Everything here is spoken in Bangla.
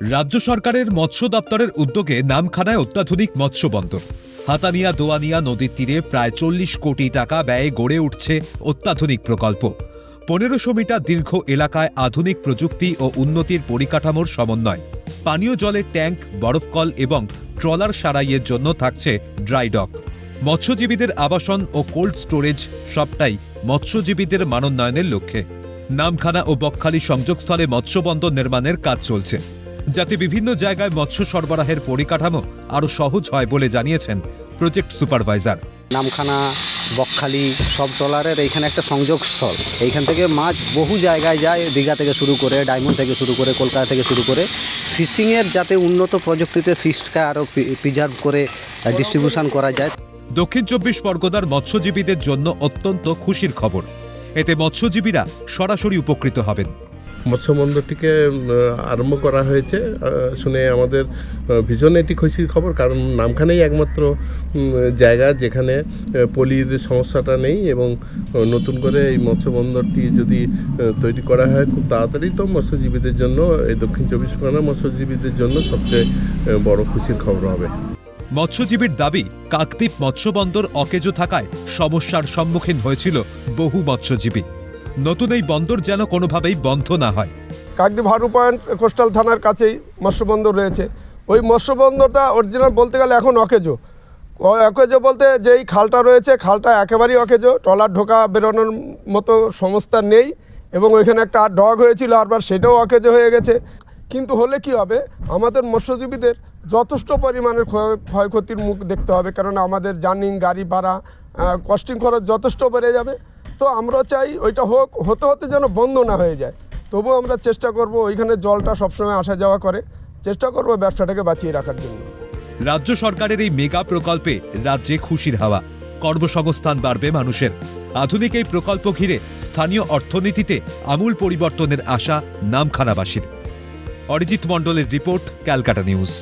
রাজ্য সরকারের মৎস্য দপ্তরের উদ্যোগে নামখানায় অত্যাধুনিক মৎস্য বন্দর। হাতানিয়া দোয়ানিয়া নদীর তীরে প্রায় চল্লিশ কোটি টাকা ব্যয়ে গড়ে উঠছে অত্যাধুনিক প্রকল্প। পনেরোশো মিটার দীর্ঘ এলাকায় আধুনিক প্রযুক্তি ও উন্নতির পরিকাঠামোর সমন্বয়। পানীয় জলের ট্যাঙ্ক বরফকল এবং ট্রলার সারাইয়ের জন্য থাকছে ড্রাই ডক। মৎস্যজীবীদের আবাসন ও কোল্ড স্টোরেজ সবটাই মৎস্যজীবীদের মানোন্নয়নের লক্ষ্যে। নামখানা ও বকখালি সংযোগস্থলে মৎস্যবন্দর নির্মাণের কাজ চলছে। যাতে বিভিন্ন জায়গায় মৎস্য সরবরাহের পরিকাঠামো আরও সহজ হয় বলে জানিয়েছেন প্রজেক্ট সুপারভাইজার। নামখানা বকখালি সব ট্রলারের এইখানে একটা সংযোগস্থল। এইখান থেকে মাছ বহু জায়গায় যায় দীঘা থেকে শুরু করে ডায়মন্ড থেকে শুরু করে কলকাতা থেকে শুরু করে। ফিশিংয়ের যাতে উন্নত প্রযুক্তিতে ফিশকে আরও প্রিজার্ভ করে ডিস্ট্রিবিউশন করা যায়। দক্ষিণ চব্বিশ পরগনার মৎস্যজীবীদের জন্য অত্যন্ত খুশির খবর। এতে মৎস্যজীবীরা সরাসরি উপকৃত হবেন। মৎস্য বন্দরটিকে আরম্ভ করা হয়েছে শুনে আমাদের ভীষণ এটি খুশির খবর, কারণ নামখানেই একমাত্র জায়গা যেখানে পলির সমস্যাটা নেই এবং নতুন করে এই মৎস্য বন্দরটি যদি তৈরি করা হয়, খুব তাড়াতাড়ি তো মৎস্যজীবীদের জন্য, এই দক্ষিণ চব্বিশ পরগনা মৎস্যজীবীদের জন্য সবচেয়ে বড় খুশির খবর হবে। মৎস্যজীবীর দাবি, কাকদ্বীপ মৎস্যবন্দর অকেজো থাকায় সমস্যার সম্মুখীন হয়েছিল বহু মৎস্যজীবী। নতুন এই বন্দর যেন কোনোভাবেই বন্ধ না হয়। কাকদ্বীপ হারু পয়েন্ট কোস্টাল থানার কাছেই মৎস্যবন্দর রয়েছে। ওই মৎস্যবন্দরটা অরিজিনাল বলতে গেলে এখন অকেজো। অকেজো বলতে যেই খালটা রয়েছে, খালটা একেবারেই অকেজো। ট্রলার ঢোকা বেরোনোর মতো সংস্থা নেই এবং ওইখানে একটা ডগ হয়েছিল আরবার সেটাও অকেজো হয়ে গেছে। কিন্তু হলে কি হবে? আমাদের মৎস্যজীবীদের যথেষ্ট পরিমাণের ক্ষয়- ক্ষয়ক্ষতির মুখ দেখতে হবে, কারণ আমাদের জার্নিং, গাড়ি ভাড়া কস্টিং খরচ যথেষ্ট বেড়ে যাবে। তো আমরা চাই ওইটা হোক, হতে হতে যেন বন্ধ না হয়ে যায়। তবু আমরা চেষ্টা করব ওইখানে জলটা সবসময় আসা যাওয়া করে, চেষ্টা করব ব্যবসাটাকে বাঁচিয়ে রাখার জন্য। রাজ্য সরকারের এই মেগা প্রকল্পে রাজ্যে খুশির হাওয়া, কর্মসংস্থান বাড়বে মানুষের। আধুনিক এই প্রকল্প ঘিরে স্থানীয় অর্থনীতিতে আমূল পরিবর্তনের আশা নামখানাবাসীর। অরিজিৎ মণ্ডলের রিপোর্ট, ক্যালকাটা নিউজ।